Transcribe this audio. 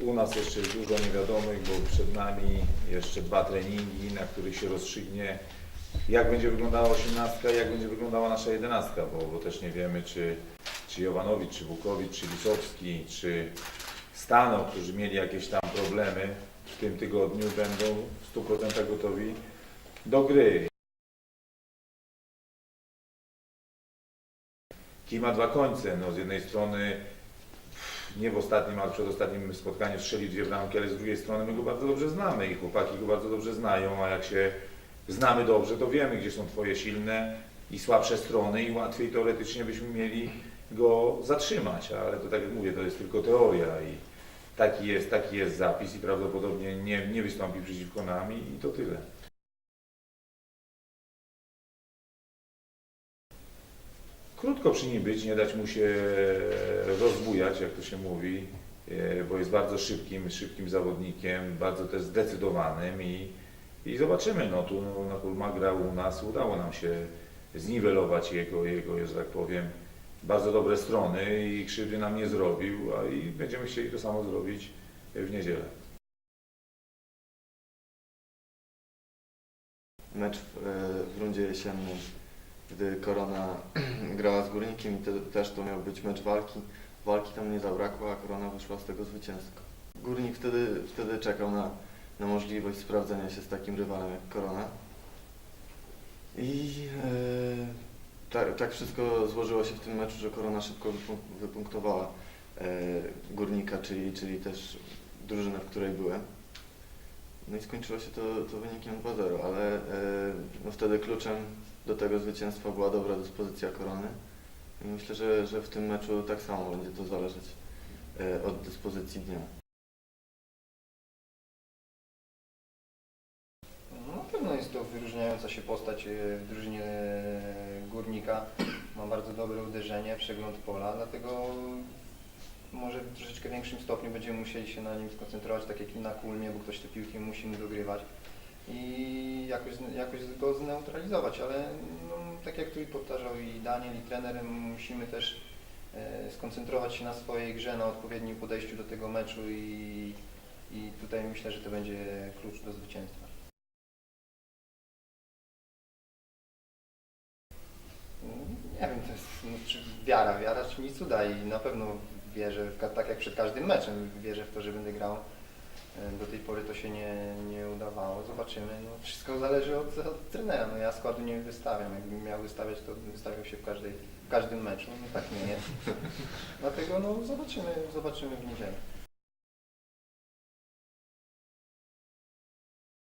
U nas jeszcze jest dużo niewiadomych, bo przed nami jeszcze dwa treningi, na których się rozstrzygnie, jak będzie wyglądała osiemnastka, jak będzie wyglądała nasza jedenastka, bo, bo też nie wiemy, czy, czy Jowanowicz, czy Wukowicz, czy Lisowski, czy Stano, którzy mieli jakieś tam problemy w tym tygodniu, będą w 100% gotowi do gry. Kij ma dwa końce. No, z jednej strony nie w ostatnim, ale przedostatnim spotkaniu strzelił dwie bramki, ale z drugiej strony my go bardzo dobrze znamy i chłopaki go bardzo dobrze znają, a jak się znamy dobrze, to wiemy, gdzie są Twoje silne i słabsze strony i łatwiej teoretycznie byśmy mieli go zatrzymać, ale to tak jak mówię, to jest tylko teoria i taki jest, taki jest zapis i prawdopodobnie nie, nie wystąpi przeciwko nam i, i to tyle. Krótko przy nim być, nie dać mu się rozbujać, jak to się mówi, e, bo jest bardzo szybkim, szybkim zawodnikiem, bardzo też zdecydowanym i, i zobaczymy, no tu no, Nakulma grał u nas, udało nam się zniwelować jego, jego, że tak powiem, bardzo dobre strony i krzywdy nam nie zrobił, a i będziemy chcieli to samo zrobić w niedzielę. Mecz w, e, w rundzie jesiennej, gdy Korona grała z Górnikiem i te, też to miał być mecz walki. Walki tam nie zabrakło, a Korona wyszła z tego zwycięsko. Górnik wtedy, wtedy czekał na, na możliwość sprawdzenia się z takim rywalem jak Korona. I e, tak, tak wszystko złożyło się w tym meczu, że Korona szybko wypunk- wypunktowała e, Górnika, czyli, czyli też drużynę, w której byłem. No i skończyło się to, to wynikiem 2-0, ale e, no wtedy kluczem do tego zwycięstwa była dobra dyspozycja Korony. I myślę, że, że w tym meczu tak samo będzie to zależeć e, od dyspozycji dnia. No, Na pewno jest to wyróżniająca się postać e, w drużynie Górnika. Ma bardzo dobre uderzenie, przegląd pola, dlatego może w troszeczkę większym stopniu będziemy musieli się na nim skoncentrować, tak jak na Kulmie, bo ktoś te piłki musi mu dogrywać i jakoś, jakoś go zneutralizować, ale no, tak jak tu i powtarzał i Daniel i trener, musimy też e, skoncentrować się na swojej grze, na odpowiednim podejściu do tego meczu i, i tutaj myślę, że to będzie klucz do zwycięstwa. Nie wiem, to jest no, czy wiara, wiara czy mi cuda i na pewno wierzę, tak jak przed każdym meczem, wierzę w to, że będę grał. E, Do tej pory to się nie, nie udawało, zobaczymy. No, wszystko zależy od, od trenera, no, ja składu nie wystawiam, jakbym miał wystawiać, to wystawiał się w, każdej, w każdym meczu, no tak nie jest. Dlatego no, zobaczymy, zobaczymy w niedzielę.